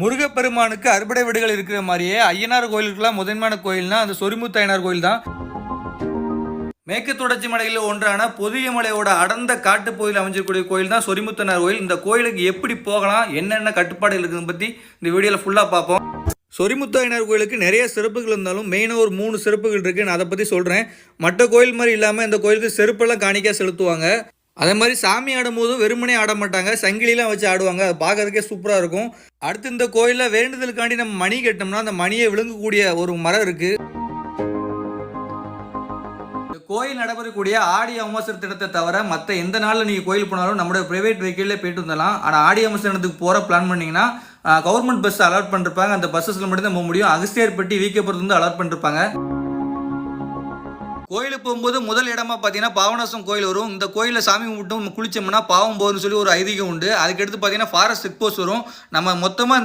முருகப்பெருமானுக்கு அறுபடை வீடுகள் இருக்கிற மாதிரியே ஐயனார் கோயிலுக்குலாம் முதன்மையான கோயில்னா அந்த சொரிமுத்து ஐயனார் கோயில் தான். மேற்கு தொடர்ச்சி மலைகளில் ஒன்றான பொதிய மலையோட அடர்ந்த காட்டுப்பகுதியில் அமைஞ்சிருக்கக்கூடிய கோயில் தான் சொரிமுத்தனார் கோயில். இந்த கோயிலுக்கு எப்படி போகலாம் என்னென்ன கட்டுப்பாடுகள் இருக்குதுன்னு பற்றி இந்த வீடியோவில் ஃபுல்லாக பார்ப்போம். சொரிமுத்தாயினார் கோயிலுக்கு நிறைய சிறப்புகள் இருந்தாலும் மெயினாக ஒரு மூணு சிறப்புகள் இருக்குது நான் அதை பற்றி சொல்கிறேன் மற்ற கோயில் மாதிரி இல்லாமல் இந்த கோயிலுக்கு செருப்பெல்லாம் காணிக்கா செலுத்துவாங்க. அதே மாதிரி சாமி ஆடும்போதும் வெறுமனே ஆட மாட்டாங்க சங்கிலிலாம் வச்சு ஆடுவாங்க. அது பார்க்கறதுக்கே சூப்பராக இருக்கும். அடுத்து இந்த கோயிலில் வேண்டுதலுக்காண்டி நம்ம மணி கட்டினோம்னா அந்த மணியை விழுங்கக்கூடிய ஒரு மரம் இருக்குது இந்த கோயில் நடைபெறக்கூடிய ஆடி அமாவாசை திட்டத்தை தவிர மற்ற எந்த நாளில் நீங்கள் கோயில் போனாலும் நம்மளோட ப்ரைவேட் வெஹிக்கிளில் போயிட்டு வந்துடலாம். ஆனால் ஆடி அமாவாசை தினத்துக்கு போகிற பிளான் பண்ணிங்கன்னா கவர்மெண்ட் பஸ் அலாட் பண்ணிருப்பாங்க. அந்த பஸ்ஸஸில் மட்டும்தான் போக முடியும். அகஸ்தியார்பட்டி வீக்கப்புறத்து வந்து அலாட் பண்ணிருப்பாங்க. கோயிலுக்கு போகும்போது முதல் இடமா பார்த்தீங்கன்னா பாவனாசம் கோயில் வரும். இந்த கோயிலில் சாமி கும்பிட்டு குளிச்சோம்னா பாவம் போகுதுன்னு சொல்லி ஒரு ஐதீகம் உண்டு. அதுக்கடுத்து பார்த்தீங்கன்னா ஃபாரஸ்ட் செக் போஸ்ட் வரும். நம்ம மொத்தமாக